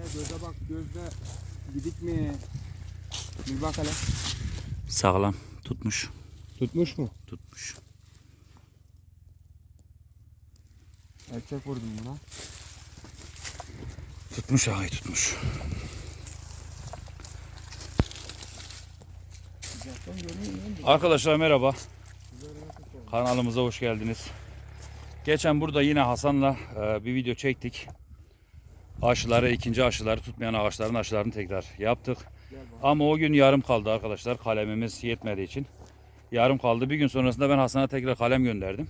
gel göze bak gözde gidik mi? Bir bak hele. Sağlam tutmuş. Tutmuş mu? Tutmuş. Erkek vurdum buna. Tutmuş ağayı tutmuş. Arkadaşlar merhaba. Kanalımıza hoş geldiniz. Geçen burada yine Hasan'la e, bir video çektik. Aşıları, ikinci aşıları tutmayan ağaçların aşılarını tekrar yaptık. Ama o gün yarım kaldı arkadaşlar. Kalemimiz yetmediği için. Yarım kaldı. Bir gün sonrasında ben Hasan'a tekrar kalem gönderdim.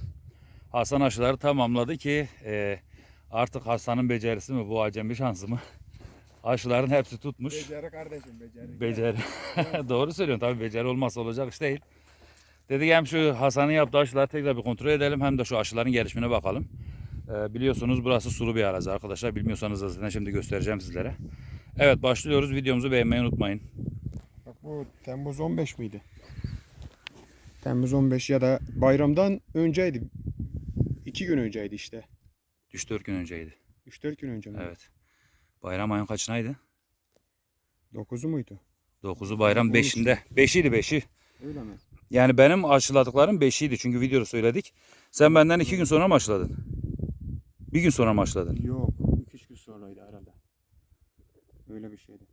Hasan aşıları tamamladı ki e, artık Hasan'ın becerisi mi bu acemi şansı mı? Aşıların hepsi tutmuş. Beceri kardeşim beceri. Beceri. Doğru söylüyorsun tabii beceri olmazsa olacak iş değil. Dedik hem şu Hasan'ın yaptığı aşıları tekrar bir kontrol edelim hem de şu aşıların gelişimine bakalım. Ee, biliyorsunuz burası sulu bir arazi arkadaşlar. Bilmiyorsanız da zaten şimdi göstereceğim sizlere. Evet başlıyoruz. Videomuzu beğenmeyi unutmayın. Bak bu Temmuz 15 miydi? Temmuz 15 ya da bayramdan önceydi. İki gün önceydi işte. 3-4 gün önceydi. 3-4 gün önce mi? Evet. Bayram ayın kaçınaydı? 9'u muydu? 9'u bayram On 5'inde. 5'iydi 5'i. Öyle mi? Yani benim aşıladıklarım 5'iydi çünkü videoda söyledik. Sen benden 2 gün sonra mı aşıladın? Bir gün sonra mı aşıladın? Yok. 2-3 gün sonraydı herhalde. Öyle bir şeydi.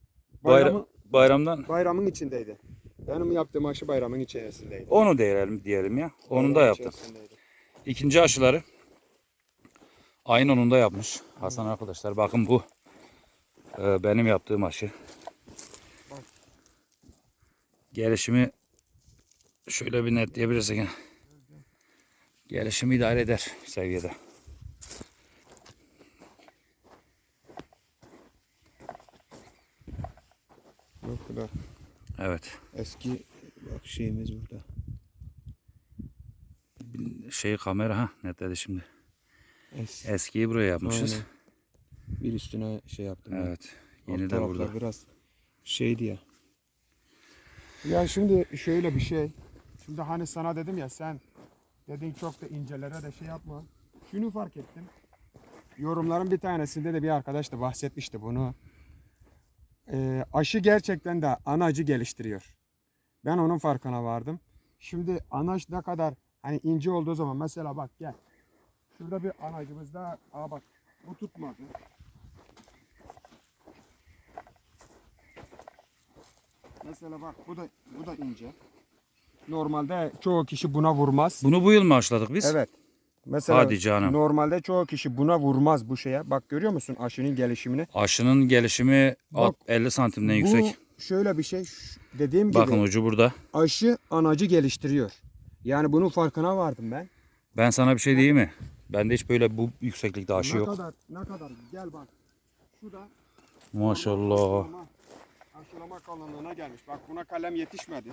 Bayram, Bayramı, bayramdan bayramın içindeydi. Benim yaptığım aşı bayramın içerisindeydi. onu diyelim diyelim ya. Onun da Bayramın yaptım. içerisindeydi. İkinci aşıları ayın 10'unda yapmış Hasan arkadaşlar. Bakın bu e, benim yaptığım aşı. Gelişimi şöyle bir netleyebilirsek. Gelişimi idare eder seviyede. Yok da Evet. eski bak şeyimiz burada. Şey kamera ha netledi şimdi. Es Eskiyi buraya yapmışız. Aynen. Bir üstüne şey yaptım. ben. Evet. Yeni Alt de burada. biraz şeydi ya. Ya şimdi şöyle bir şey. Şimdi hani sana dedim ya sen dedin çok da incelere de şey yapma. Şunu fark ettim. Yorumların bir tanesinde de bir arkadaş da bahsetmişti bunu. Ee, aşı gerçekten de anacı geliştiriyor. Ben onun farkına vardım. Şimdi anaç ne kadar hani ince olduğu zaman mesela bak gel. Şurada bir anacımız daha. Aa bak bu tutmadı. Mesela bak bu da bu da ince. Normalde çoğu kişi buna vurmaz. Bunu bu yıl mı aşıladık biz? Evet. Mesela Hadi canım. normalde çoğu kişi buna vurmaz bu şeye. Bak görüyor musun aşının gelişimini? Aşının gelişimi Bak, 50 santimden yüksek. Bu şöyle bir şey. Dediğim Bakın gibi ucu burada. aşı anacı geliştiriyor. Yani bunun farkına vardım ben. Ben sana bir şey diyeyim mi? Bende hiç böyle bu yükseklikte aşı ne yok. kadar ne kadar gel bak. Şu da Maşallah. Aşılama, aşılama kalınlığına gelmiş. Bak buna kalem yetişmedi.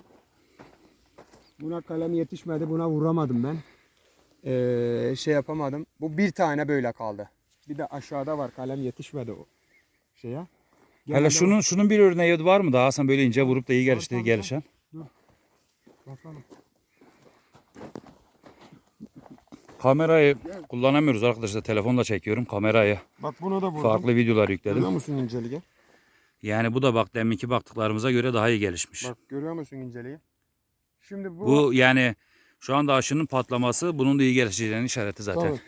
Buna kalem yetişmedi. Buna vuramadım ben. Ee, şey yapamadım. Bu bir tane böyle kaldı. Bir de aşağıda var. Kalem yetişmedi o şeye. Hele Genelde şunun şunun bir örneği var mı daha Hasan böyle ince vurup da iyi gelişti gelişen? Bakalım. Kamerayı kullanamıyoruz arkadaşlar. Telefonla çekiyorum kamerayı. Bak bunu da vurdum. Farklı videolar Görüyor yükledim. musun inceliği? Yani bu da bak deminki baktıklarımıza göre daha iyi gelişmiş. Bak görüyor musun inceliği? Şimdi bu, Bu yani şu anda aşının patlaması bunun da iyi gelişeceğinin işareti zaten. Tabii.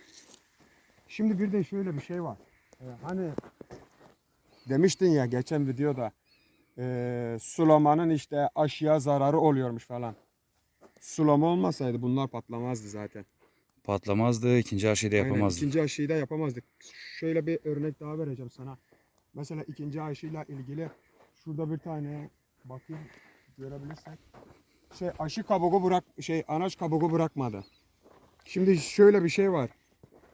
Şimdi bir de şöyle bir şey var. Ee, hani demiştin ya geçen videoda e, sulamanın işte aşıya zararı oluyormuş falan. Sulama olmasaydı bunlar patlamazdı zaten. Patlamazdı, ikinci aşıyı da Aynen, yapamazdı. ikinci aşıyı da yapamazdık. Şöyle bir örnek daha vereceğim sana. Mesela ikinci aşıyla ilgili şurada bir tane bakayım görebilirsek. Şey aşı kabuğu bırak şey anaç kabuğu bırakmadı. Şimdi şöyle bir şey var.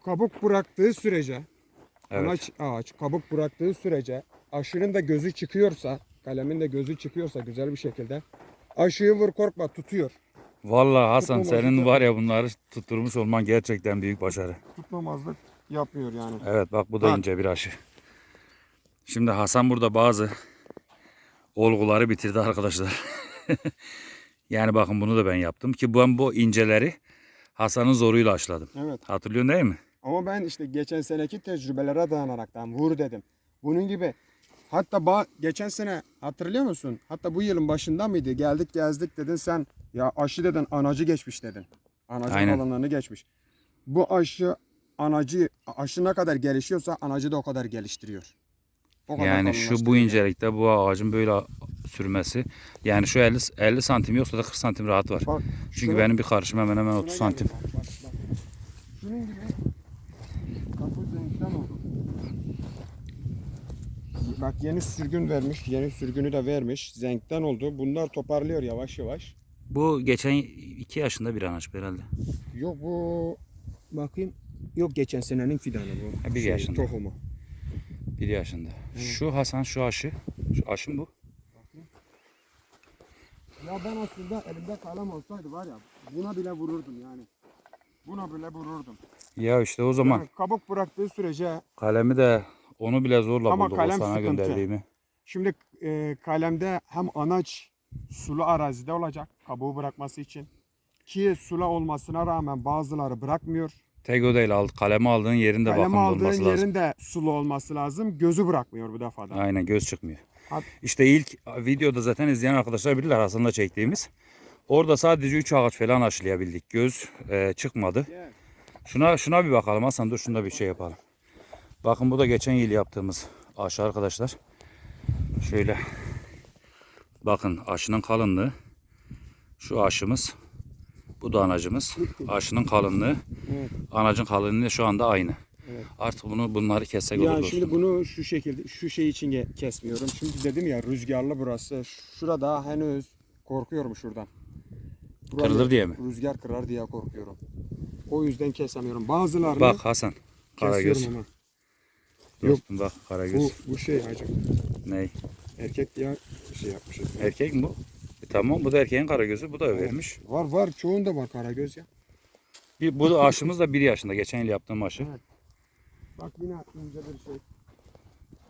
Kabuk bıraktığı sürece Evet. anaç ağaç kabuk bıraktığı sürece aşının da gözü çıkıyorsa kalemin de gözü çıkıyorsa güzel bir şekilde aşıyı vur korkma tutuyor. Vallahi Hasan Tutmaması senin var ya bunları tutturmuş olman gerçekten büyük başarı. Tutmamazlık yapmıyor yani. Evet bak bu da Bak. ince bir aşı. Şimdi Hasan burada bazı olguları bitirdi arkadaşlar. yani bakın bunu da ben yaptım ki ben bu inceleri Hasan'ın zoruyla aşıladım. Evet. Hatırlıyorsun değil mi? Ama ben işte geçen seneki tecrübelere dayanaraktan vur dedim. Bunun gibi Hatta geçen sene hatırlıyor musun? Hatta bu yılın başında mıydı? Geldik gezdik dedin sen. Ya aşı dedin anacı geçmiş dedin. Anacı Aynen. alanlarını geçmiş. Bu aşı anacı aşı ne kadar gelişiyorsa anacı da o kadar geliştiriyor. O kadar Yani şu bu incelikte bu ağacın böyle sürmesi. Yani şu 50, 50 santim yoksa da 40 santim rahat var. Bak, Çünkü şuna- benim bir karışım hemen hemen şuna 30 santim. bak, bak, bak. Şunun gibi oldu. Bak yeni sürgün vermiş. Yeni sürgünü de vermiş. Zenkten oldu. Bunlar toparlıyor yavaş yavaş. Bu geçen 2 yaşında bir anaç herhalde. Yok bu bakayım. Yok geçen senenin fidanı bu. Ha, bir yaşında. Tohumu. 1 yaşında. Şu Hasan şu aşı. Şu aşı mı bu? Ya ben aslında elimde kalem olsaydı var ya buna bile vururdum yani. Buna bile vururdum. Ya işte o zaman Yani kabuk bıraktığı sürece kalemi de onu bile zorla Ama bulduk o kalem sana sıkıntı. gönderdiğimi. şimdi e, kalemde hem anaç sulu arazide olacak kabuğu bırakması için. Ki sula olmasına rağmen bazıları bırakmıyor. Tek o değil al, kalemi aldığın yerin de Kalem bakımlı aldığın olması lazım. yerin de sulu olması lazım. Gözü bırakmıyor bu defada. Aynen göz çıkmıyor. İşte ilk videoda zaten izleyen arkadaşlar bilirler aslında çektiğimiz. Orada sadece 3 ağaç falan aşılayabildik. Göz e, çıkmadı. Şuna şuna bir bakalım Hasan dur şunda bir şey yapalım. Bakın bu da geçen yıl yaptığımız aşı arkadaşlar. Şöyle. Bakın aşının kalınlığı. Şu aşımız. Bu da anacımız. Aşının kalınlığı. Anacın kalınlığı şu anda aynı. Evet. Artık bunu bunları kessek olur Ya dostum. şimdi bunu şu şekilde şu şey için kesmiyorum. Şimdi dedim ya rüzgarlı burası. Şurada henüz korkuyorum şuradan. Burayı Kırılır diye mi? Rüzgar kırar diye korkuyorum. O yüzden kesemiyorum. Bazılarını Bak Hasan. Karagöz. ama. Yok. Bak Karagöz. Bu, bu şey hacım. Ney? Erkek diye şey yapmışız. Erkek mi bu? E tamam bu da erkeğin karagözü. Bu da vermiş. Var var çoğunda var karagöz ya. Bir, bu da aşımız da 1 yaşında. Geçen yıl yaptığım aşı. Evet. Bak yine ince bir şey.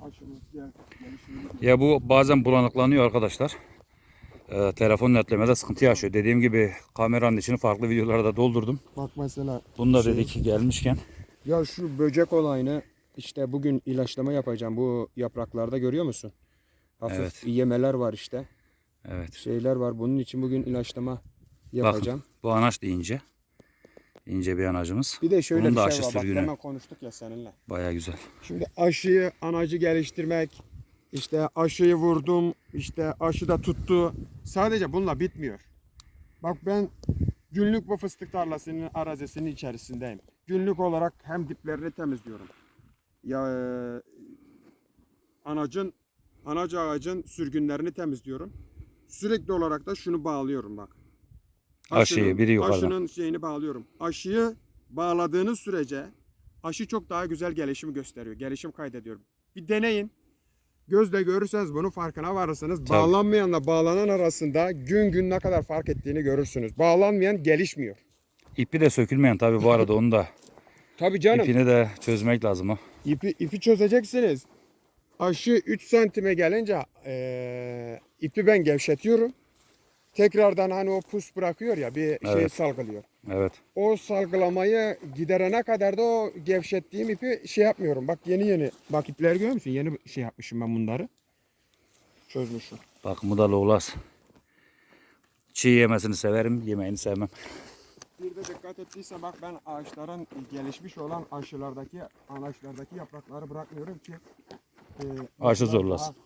Aşımız gel. Ya bu bazen bulanıklanıyor arkadaşlar. Ee, telefon netlemede sıkıntı yaşıyor. Dediğim gibi kameranın içini farklı videolarda doldurdum. Bak mesela Bunu da Şey- dedik gelmişken. Ya şu böcek olayını işte bugün ilaçlama yapacağım. Bu yapraklarda görüyor musun? Hafif Evet. yemeler var işte. Evet. Şeyler var. Bunun için bugün ilaçlama yapacağım. Bakın bu anaç da ince. Bir anacımız. Bir de şöyle Bunun da bir aşı şey var. Bak sürgünü. hemen konuştuk ya seninle. Baya güzel. Şimdi aşıyı, anacı geliştirmek, işte aşıyı vurdum, işte aşı da tuttu. Sadece bununla bitmiyor. Bak ben günlük bu fıstık tarlasının arazisinin içerisindeyim. Günlük olarak hem diplerini temizliyorum. Ya e, anacın anacı ağacın sürgünlerini temizliyorum. Sürekli olarak da şunu bağlıyorum bak. Aşıyı, biri yukarıdan. Aşının şeyini bağlıyorum. Aşıyı bağladığınız sürece aşı çok daha güzel gelişim gösteriyor. Gelişim kaydediyor. Bir deneyin. Gözle görürseniz bunun farkına varırsınız. Bağlanmayanla bağlanan arasında gün gün ne kadar fark ettiğini görürsünüz. Bağlanmayan gelişmiyor. İpi de sökülmeyen tabi bu arada onu da Tabii canım. ipini de çözmek lazım ha. İpi, ipi çözeceksiniz. Aşı 3 santime gelince eee, ipi ben gevşetiyorum. Tekrardan hani o pus bırakıyor ya bir şey Evet. salgılıyor. Evet. O salgılamayı giderene kadar da o gevşettiğim ipi şey yapmıyorum. Bak yeni yeni bak ipler görüyor musun? Yeni şey yapmışım ben bunları. Çözmüşüm. Bakın bu da loğlas. Çiğ yemesini severim, yemeğini sevmem. Bir de dikkat ettiyse bak ben ağaçların gelişmiş olan aşılardaki anaçlardaki yaprakları bırakmıyorum ki e, Aşı zorlasın.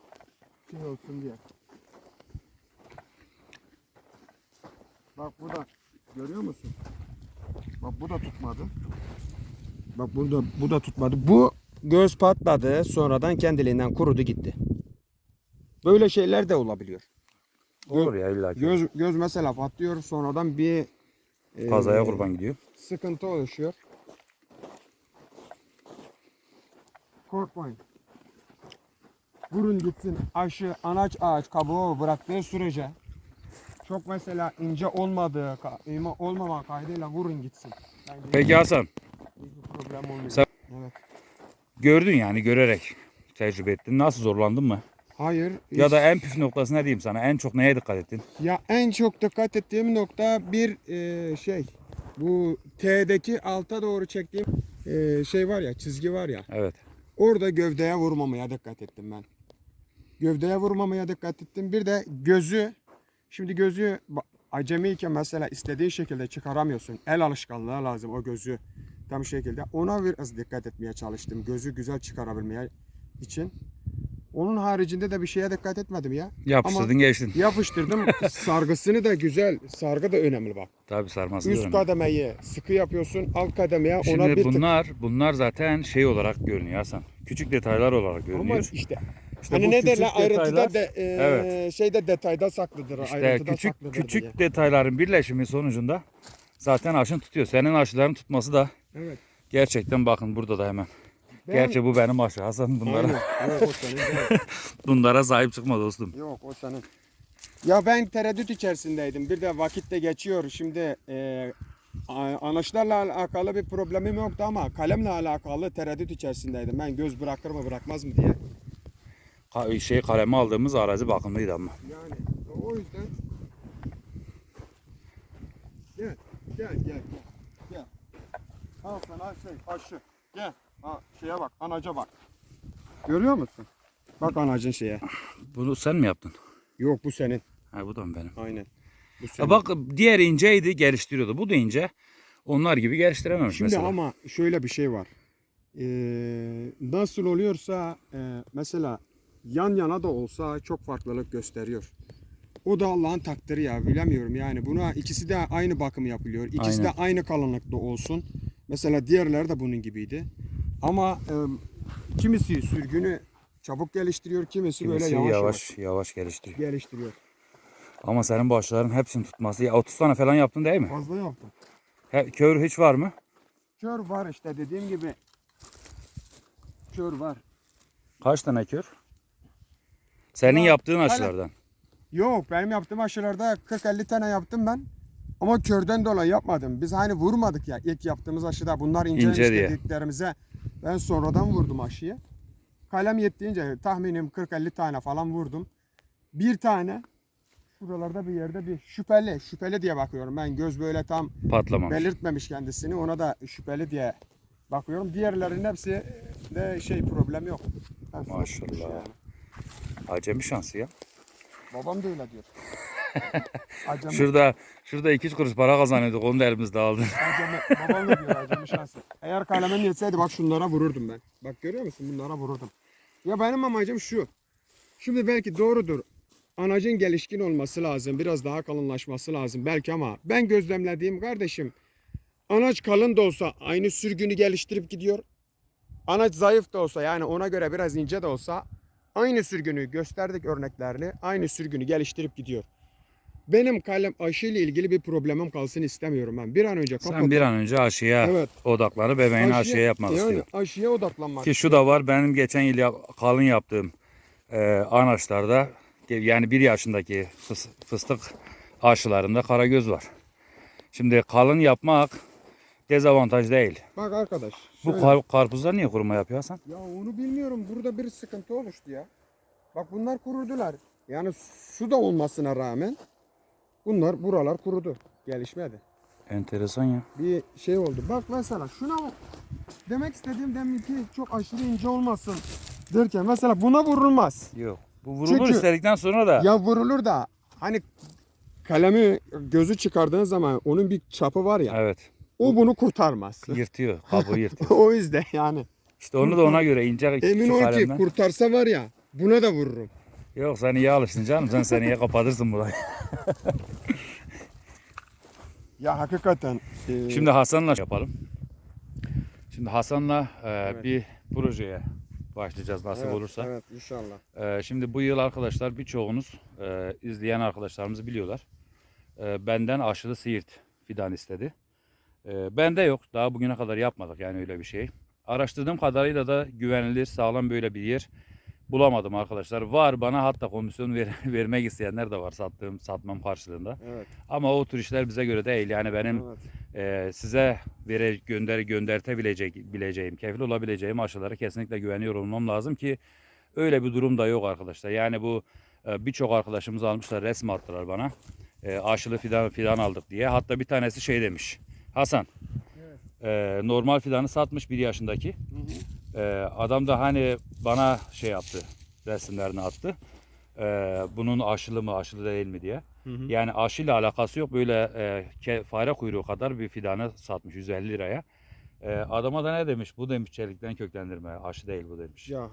Şey olsun diye. Bak bu da görüyor musun? Bak bu da tutmadı. Bak bu da bu da tutmadı. Bu göz patladı, sonradan kendiliğinden kurudu gitti. Böyle şeyler de olabiliyor. Olur ya illa ki. Göz göz mesela patlıyor, sonradan bir e, Kazaya kurban gidiyor. sıkıntı oluşuyor. Korkmayın. Vurun gitsin aşı anaç ağaç kabuğu bıraktığı sürece çok mesela ince olmadığı, ima- olmama kaydıyla vurun gitsin. Bence Peki Hasan, hiçbir problem olmuyor. Sen- Evet. gördün yani görerek tecrübe ettin. Nasıl zorlandın mı? Hayır. Ya hiç- da en püf noktası ne diyeyim sana? En çok neye dikkat ettin? Ya en çok dikkat ettiğim nokta bir e, şey. Bu T'deki alta doğru çektiğim e, şey var ya çizgi var ya. Evet. Orada gövdeye vurmamaya dikkat ettim ben. Gövdeye vurmamaya dikkat ettim. Bir de gözü. Şimdi gözü acemiyken mesela istediğin şekilde çıkaramıyorsun. El alışkanlığı lazım o gözü tam şekilde. Ona biraz dikkat etmeye çalıştım. Gözü güzel çıkarabilmeye için. Onun haricinde de bir şeye dikkat etmedim ya. Yapıştırdın geçtin. Yapıştırdım. Sargısını da güzel. Sargı da önemli bak. Tabii sarması Üst kademeyi sıkı yapıyorsun. Alt kademeye ona Şimdi bir tık. bunlar bunlar zaten şey olarak görünüyor Hasan. Küçük detaylar olarak Ama görünüyor. işte İşte hani ne derler ayrıntıda de, e, Evet. şeyde detayda saklıdır. İşte ayrıntıda küçük saklıdır küçük diye. detayların birleşimi sonucunda zaten aşın tutuyor. Senin aşıların tutması da Evet. gerçekten bakın burada da hemen. Ben- Gerçi bu benim aşı Hasan bunlara. Yok senin bunlara sahip çıkma dostum. Yok o senin. Ya ben tereddüt içerisindeydim. Bir de vakit de geçiyor. Şimdi e, anaçlarla alakalı bir problemim yoktu ama kalemle alakalı tereddüt içerisindeydim. Ben göz bırakır mı bırakmaz mı diye. Ka- şey kalemi aldığımız arazi bakımlıydı ama. Yani o yüzden gel gel gel gel. gel. Al sana şey aşı. Gel. Ha, şeye bak anaca bak. Görüyor musun? Bak anacın şeye. Bunu sen mi yaptın? Yok bu senin. Ha bu da mı benim? Aynen. Bu senin. Ya bak diğer inceydi geliştiriyordu. Bu da ince. Onlar gibi geliştirememiş Şimdi mesela. ama şöyle bir şey var. Ee, nasıl oluyorsa e, mesela yan yana da olsa çok farklılık gösteriyor. O da Allah'ın takdiri ya bilemiyorum yani buna ikisi de aynı bakım yapılıyor. İkisi de Aynen. aynı kalınlıkta olsun. Mesela diğerleri de bunun gibiydi. Ama e, kimisi sürgünü çabuk geliştiriyor, kimisi, Kimisi böyle yavaş, yavaş yavaş yavaş geliştiriyor. geliştiriyor. Ama senin bu aşıların hepsini tutması. Ya 30 tane falan yaptın değil mi? Fazla yaptım. He, kör hiç var mı? Kör var işte dediğim gibi. Kör var. Kaç tane kör? Senin Ya, yaptığın aşılardan. Yok benim yaptığım aşılarda 40-50 tane yaptım ben. Ama körden dolayı yapmadım. Biz hani vurmadık ya ilk yaptığımız aşıda. Bunlar ince, İnce dediklerimize ben sonradan vurdum aşıyı. Kalem yettiğince tahminim 40-50 tane falan vurdum. Bir tane şuralarda bir yerde bir şüpheli, şüpheli diye bakıyorum. Ben göz böyle tam Patlamamış. belirtmemiş kendisini. Ona da şüpheli diye bakıyorum. Diğerlerinin hepsi de şey problem yok. Hepsi Maşallah. yani. Acemi şansı ya. Babam da öyle diyor. Acemi. Şurada şurada iki kuruş para kazanıyorduk. Onu da elimizde aldın. Acemi, babam da diyor acemi şansı. Eğer kalemin yetseydi bak şunlara vururdum ben. Bak görüyor musun bunlara vururdum. Ya benim amacım şu. Şimdi belki doğrudur. Anacın gelişkin olması lazım. Biraz daha kalınlaşması lazım belki ama ben gözlemlediğim kardeşim anaç kalın da olsa aynı sürgünü geliştirip gidiyor. Anaç zayıf da olsa yani ona göre biraz ince de olsa aynı sürgünü gösterdik örneklerini aynı sürgünü geliştirip gidiyor. Benim kalem aşıyla ilgili bir problemim kalsın istemiyorum ben. Bir an önce kapatıp Sen bir an önce aşıya Evet. odaklanıp bebeğini aşıya yapmak yani istiyor. aşıya odaklanmak. Ki şu da var benim geçen yıl yap- kalın yaptığım e, anaçlarda yani bir yaşındaki fıs- fıstık aşılarında karagöz var. Şimdi kalın yapmak dezavantaj değil. Bak arkadaş. Bu kar- karpuzlar niye kuruma yapıyor Hasan? Ya onu bilmiyorum. Burada bir sıkıntı oluştu ya. Bak bunlar kurudular. Yani su da olmasına rağmen bunlar buralar kurudu. Gelişmedi. Enteresan ya. Bir şey oldu. Bak mesela şuna. Demek istediğim deminki çok aşırı ince olmasın derken mesela buna vurulmaz. Yok. Bu vurulur Çünkü- istedikten sonra da Ya vurulur da hani kalemi gözü çıkardığın zaman onun bir çapı var ya. evet O bunu kurtarmaz. yırtıyor. Kabuğu yırtıyor. o yüzden yani. İşte onu da ona göre ince Emin ol ki kalemden. kurtarsa var ya buna da vururum. Yok sen iyi alıştın canım. Sen seneye kapatırsın burayı. Ya hakikaten. e, Şimdi Hasan'la yapalım. Şimdi Hasan'la e, bir projeye başlayacağız nasip evet, olursa. Evet inşallah. E, şimdi bu yıl arkadaşlar birçoğunuz e, izleyen arkadaşlarımız biliyorlar. E, benden aşılı siirt fidan istedi. E, bende yok. Daha bugüne kadar yapmadık yani öyle bir şey. Araştırdığım kadarıyla da güvenilir, sağlam böyle bir yer bulamadım arkadaşlar. Var bana hatta komisyon ver- vermek isteyenler de var sattığım satmam karşılığında. Evet. Ama o tür işler bize göre değil. Yani benim evet. e, size vere gönder göndertebilecek bileceğim, kefil olabileceğim aşılara kesinlikle güveniyor olmam lazım ki öyle bir durum da yok arkadaşlar. Yani bu e, birçok arkadaşımız almışlar resim attılar bana. E, aşılı fidan fidan aldık diye. Hatta bir tanesi şey demiş. Hasan Evet. e, normal fidanı satmış bir yaşındaki. Hı hı. E, adam da hani bana şey yaptı. resimlerini attı. Ee, bunun aşılı mı aşılı değil mi diye. Yani aşıyla alakası yok. Böyle e, fare kuyruğu kadar bir fidanı satmış 150 liraya. Ee, adama da ne demiş? Bu demiş çelikten köklendirme. Aşı değil bu demiş. Ya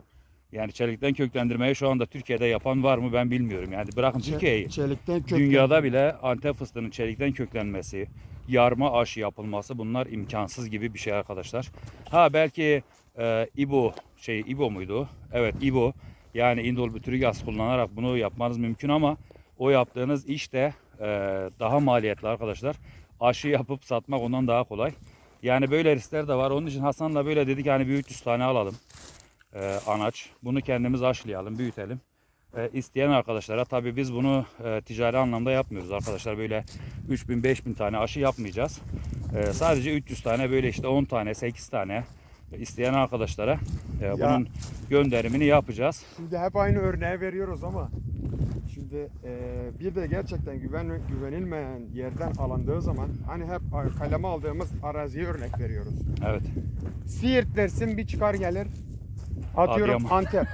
Yani çelikten köklendirmeyi şu anda Türkiye'de yapan var mı ben bilmiyorum. Yani bırakın Türkiye'yi. çelikten kökten. Dünyada bile Antep fıstığının çelikten köklenmesi, yarma aşı yapılması bunlar imkansız gibi bir şey arkadaşlar. Ha belki e, İBO şey İBO muydu? Evet İBO yani indol gaz kullanarak bunu yapmanız mümkün ama o yaptığınız iş de e, daha maliyetli arkadaşlar. Aşı yapıp satmak ondan daha kolay. Yani böyle riskler de var. Onun için Hasan'la böyle dedik yani bir 300 tane alalım. E, anaç. Bunu kendimiz aşılayalım, büyütelim. E, isteyen arkadaşlara tabii biz bunu e, ticari anlamda yapmıyoruz arkadaşlar. Böyle 3000 5000 tane aşı yapmayacağız. E, sadece 300 tane böyle işte 10 tane 8 tane isteyen arkadaşlara e, bunun gönderimini yapacağız. Şimdi hep aynı örneği veriyoruz ama şimdi e, bir de gerçekten güven güvenilmeyen yerden alındığı zaman hani hep kaleme aldığımız araziye örnek veriyoruz. Evet. Siirt dersin bir çıkar gelir. Atıyorum Adıyaman. Antep.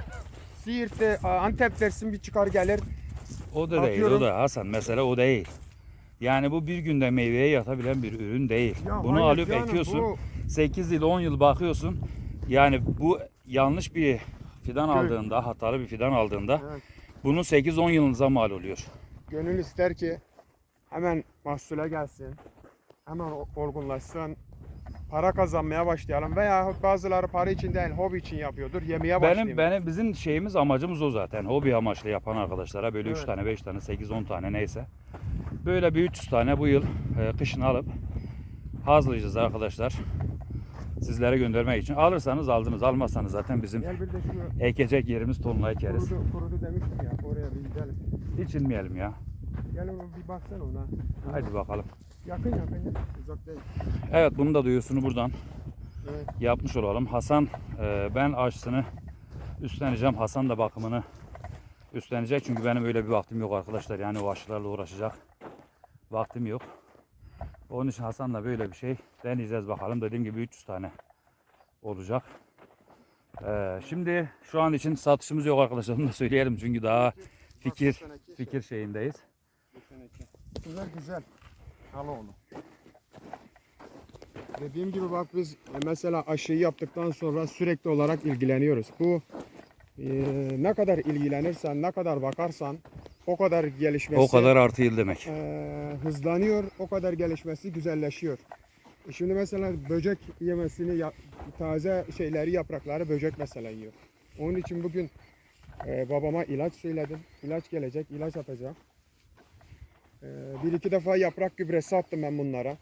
Siirt'te Antep dersin bir çıkar gelir. O da değil, Atıyorum. o da Hasan. Mesele o değil. Yani bu bir günde meyveye yatabilen bir ürün değil. Ya Bunu hayır alıp canım, ekiyorsun. bu- 8 yıl 10 yıl bakıyorsun. Yani bu yanlış bir fidan Gö- aldığında, hatalı bir fidan aldığında Evet. bunun 8-10 yılınıza mal oluyor. Gönül ister ki hemen mahsule gelsin. Hemen o- olgunlaşsın. Para kazanmaya başlayalım veya bazıları para için değil hobi için yapıyordur. Yemeye başlayayım. Benim benim bizim şeyimiz amacımız o zaten. Hobi amaçlı yapan arkadaşlara böyle 3 Evet. tane, 5 tane, 8 10 tane neyse. Böyle bir 300 tane bu yıl e, kışın alıp hazırlayacağız arkadaşlar. Sizlere göndermek için. Alırsanız aldınız, almazsanız zaten bizim Gel bir de şu ekecek yerimiz tonla ekeriz. kurudu, kurudu demiştim ya oraya bir gidelim. Hiç inmeyelim ya. Gel bir baksana ona. Haydi bakalım. Yakın yakın ya. Uzak değil. Evet bunun da duyusunu buradan Evet. yapmış olalım. Hasan e, ben aşısını üstleneceğim. Hasan da bakımını üstlenecek. Çünkü benim öyle bir vaktim yok arkadaşlar. Yani o aşılarla uğraşacak vaktim yok. Onun için Hasan'la böyle bir şey deneyeceğiz bakalım. Dediğim gibi 300 tane olacak. E, şimdi şu an için satışımız yok arkadaşlar. Onu da söyleyelim. Çünkü daha fikir şey. fikir şeyindeyiz. Bunlar güzel. Al onu. Dediğim gibi bak biz e, mesela aşıyı yaptıktan sonra sürekli olarak ilgileniyoruz. Bu e, ne kadar ilgilenirsen, ne kadar bakarsan o kadar gelişmesi O kadar artı yıl demek. e, hızlanıyor, o kadar gelişmesi güzelleşiyor. E Şimdi mesela böcek yemesini, taze şeyleri, yaprakları böcek mesela yiyor. Onun için bugün e, babama ilaç söyledim. İlaç gelecek, ilaç atacak. E, bir iki defa yaprak gübresi attım ben bunlara.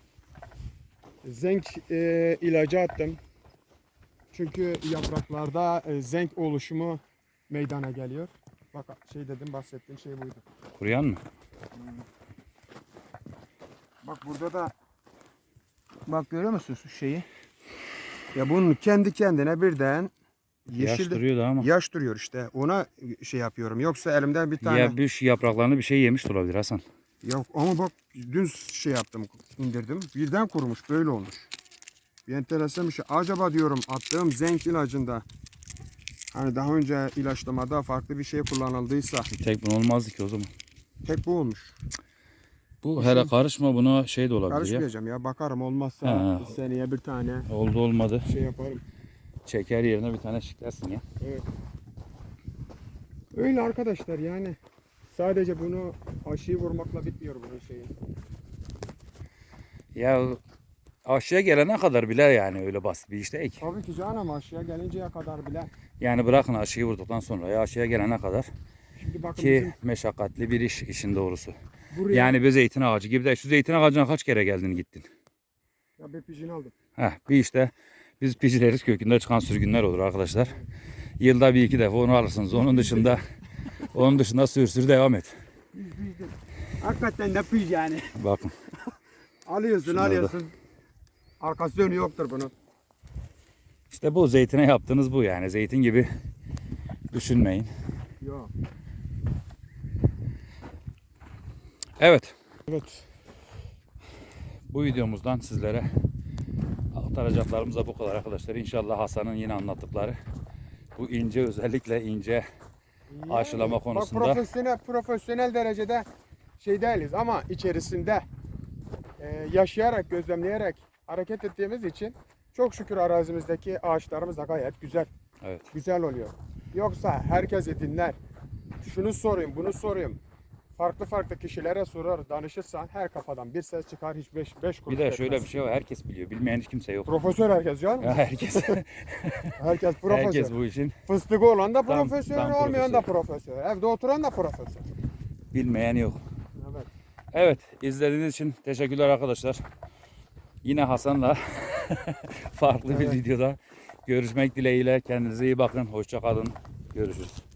Zenk e, ilacı attım. Çünkü yapraklarda e, zenk oluşumu meydana geliyor. Bak şey dedim bahsettiğim şey buydu. Kuruyan mı? Bak burada da bak görüyor musunuz şu şeyi? Ya bunun kendi kendine birden Yaş yeşil duruyor da ama. yaş duruyor işte. Ona şey yapıyorum. Yoksa elimden bir tane Ya bir şu yapraklarını bir şey yemiş olabilir Hasan. Yok ama bak dün şey yaptım indirdim. Birden kurumuş böyle olmuş. Bir enteresan bir şey. Acaba diyorum attığım zenk ilacında hani daha önce ilaçlamada farklı bir şey kullanıldıysa Tek bunun olmazdı ki o zaman. tek bu olmuş. Bu hele karışma buna şey de olabilir ya. Karışmayacağım ya bakarım olmazsa Ha. seneye bir tane Oldu olmadı. şey yaparım. Çeker yerine bir tane şıklasın ya. Evet. Öyle arkadaşlar yani sadece bunu aşıyı vurmakla bitmiyor bunun şeyi. Ya aşağıya gelene kadar bile yani öyle basit bir iş değil. Tabii ki canım aşıya gelinceye kadar bile. Yani bırakın aşıyı vurduktan sonra ya aşağıya gelene kadar Şimdi bakın ki meşakkatli bir iş işin doğrusu. bizim buraya Yani bir zeytin ağacı gibi de şu zeytin ağacına kaç kere geldin gittin? ya bir pijin aldım. Heh, bir işte biz picileriz kökünde çıkan sürgünler olur arkadaşlar. Yılda bir iki defa onu alırsınız. Onun dışında onun dışında sür sür devam et. Hakikaten de piş yani. Bakın. Alıyorsun Şunlar da. alıyorsun. Arkası önü yoktur bunun. İşte bu zeytine yaptığınız bu yani. Zeytin gibi düşünmeyin. Yok. Evet. Evet. Bu videomuzdan sizlere aktaracaklarımız da bu kadar arkadaşlar. İnşallah Hasan'ın yine anlattıkları bu ince özellikle ince Yani Aşılama bak konusunda. profesyonel profesyonel derecede şey değiliz ama içerisinde e, yaşayarak, gözlemleyerek hareket ettiğimiz için çok şükür arazimizdeki ağaçlarımız da gayet güzel. Evet. Güzel oluyor. Yoksa herkesi dinler. Şunu sorayım, bunu sorayım. Farklı farklı kişilere sorar, danışırsan her kafadan bir ses çıkar hiç beş, beş kuruş Bir de şöyle etmez. bir şey var. Herkes biliyor. Bilmeyen hiç kimse yok. Profesör herkes canım. herkes. Herkes profesör. herkes bu işin. Fıstığı olan da Tam- profesör, tam olmayan da profesör. Evde oturan da profesör. Bilmeyen yok. Evet. Evet, izlediğiniz için teşekkürler arkadaşlar. Yine Hasan'la farklı bir Evet. videoda görüşmek dileğiyle. Kendinize iyi bakın. Hoşça kalın. Görüşürüz.